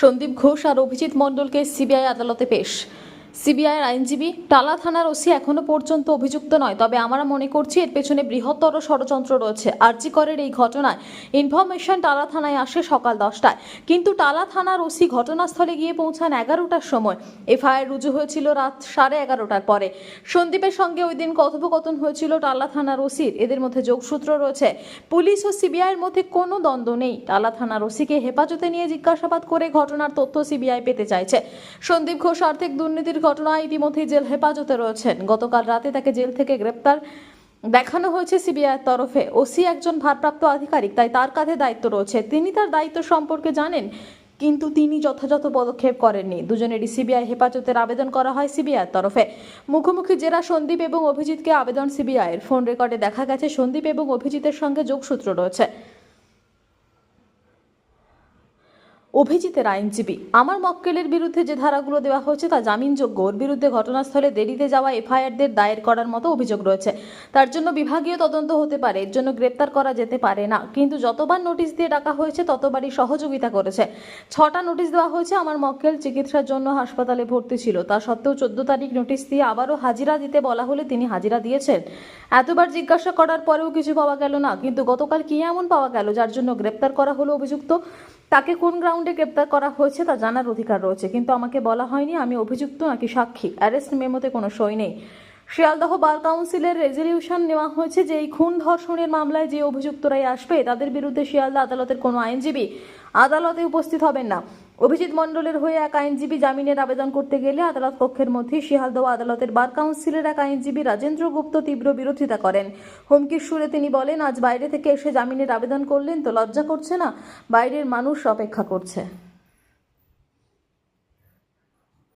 সন্দীপ ঘোষ আর অভিজিৎ মণ্ডলকে সিবিআই আদালতে পেশ। সিবিআইয়ের আইনজীবী টালা থানার ওসি এখনও পর্যন্ত অভিযুক্ত নয়। তবে আমরা মনে করছি এর পেছনে বৃহত্তর ষড়যন্ত্র রয়েছে। আরজি করের এই ঘটনায় ইনফরমেশন টালা থানায় আসে সকাল দশটায়। কিন্তু টালা থানার ওসি ঘটনাস্থলে গিয়ে পৌঁছান এগারোটার সময়। এফআইআর রুজু হয়েছিল রাত সাড়ে এগারোটার পরে। সন্দীপের সঙ্গে ওই দিন কথোপকথন হয়েছিল টালা থানার ওসির। এদের মধ্যে যোগসূত্র রয়েছে। পুলিশ ও সিবিআইয়ের মধ্যে কোনো দ্বন্দ্ব নেই। টালা থানার ওসিকে হেফাজতে নিয়ে জিজ্ঞাসাবাদ করে ঘটনার তথ্য সিবিআই পেতে চাইছে। সন্দীপ ঘোষ আর্থিক দুর্নীতির ঘটনায় ইতিমধ্যেই জেল হেফাজতে রয়েছেন। গতকাল রাতে তাকে জেল থেকে গ্রেপ্তার দেখানো হয়েছে সিবিআইয়ের তরফে। ওসি একজন ভারপ্রাপ্ত আধিকারিক, তাই তার কাঁধে দায়িত্ব রয়েছে। তিনি তার দায়িত্ব সম্পর্কে জানেন, কিন্তু তিনি যথাযথ পদক্ষেপ করেননি। দুজনেরই সিবিআই হেফাজতের আবেদন করা হয় সিবিআইয়ের তরফে। মুখোমুখি জেরা সন্দীপ এবং অভিজিৎকে আবেদন সিবিআইয়ের। ফোন রেকর্ডে দেখা গেছে, সন্দীপ এবং অভিজিতের সঙ্গে যোগসূত্র রয়েছে। অভিজিতের আইনজীবী। আমার মক্কেলের বিরুদ্ধে যে ধারাগুলো দেওয়া হয়েছে তা জামিনযোগ্য ওর বিরুদ্ধে ঘটনাস্থলে দেরিতে যাওয়া এফআইআরদের দায়ের করার মতো অভিযোগ রয়েছে। তার জন্য বিভাগীয় তদন্ত হতে পারে, এর জন্য গ্রেপ্তার করা যেতে পারে না। কিন্তু যতবার নোটিশ দিয়ে ডাকা হয়েছে, ততবারই সহযোগিতা করেছে। ছটা নোটিশ দেওয়া হয়েছে আমার মক্কেল চিকিৎসার জন্য হাসপাতালে ভর্তি ছিল। তা সত্ত্বেও চোদ্দ তারিখ নোটিশ দিয়ে আবারও হাজিরা দিতে বলা হলে তিনি হাজিরা দিয়েছেন। এতবার জিজ্ঞাসা করার পরেও কিছু পাওয়া গেল না, কিন্তু গতকাল কি এমন পাওয়া গেল যার জন্য গ্রেপ্তার করা হলো অভিযুক্ত? তাকে কোন গ্রাউন্ডে গ্রেপ্তার করা হয়েছে তা জানার অধিকার রয়েছে, কিন্তু আমাকে বলা হয়নি আমি অভিযুক্ত নাকি সাক্ষী। অ্যারেস্ট মেমোতে কোনো সই নেই। শিয়ালদহ বার কাউন্সিলের রেজলিউশন নেওয়া হয়েছে যে এই খুন ধর্ষণের মামলায় যে অভিযুক্তরাই আসবে, তাদের বিরুদ্ধে শিয়ালদা আদালতের কোনো আইনজীবী আদালতে উপস্থিত হবেন না। অভিজিৎ মণ্ডলের হয়ে এক আইনজীবী জামিনের আবেদন করতে গেলে আদালত কক্ষের মধ্যে শিয়ালদহ আদালতের বার কাউন্সিলের এক আইনজীবী রাজেন্দ্র গুপ্ত তীব্র বিরোধিতা করেন। হুমকির সুরে তিনি বলেন, আজ বাইরে থেকে এসে জামিনের আবেদন করলেন তো লজ্জা করছে না? বাইরের মানুষ অপেক্ষা করছে।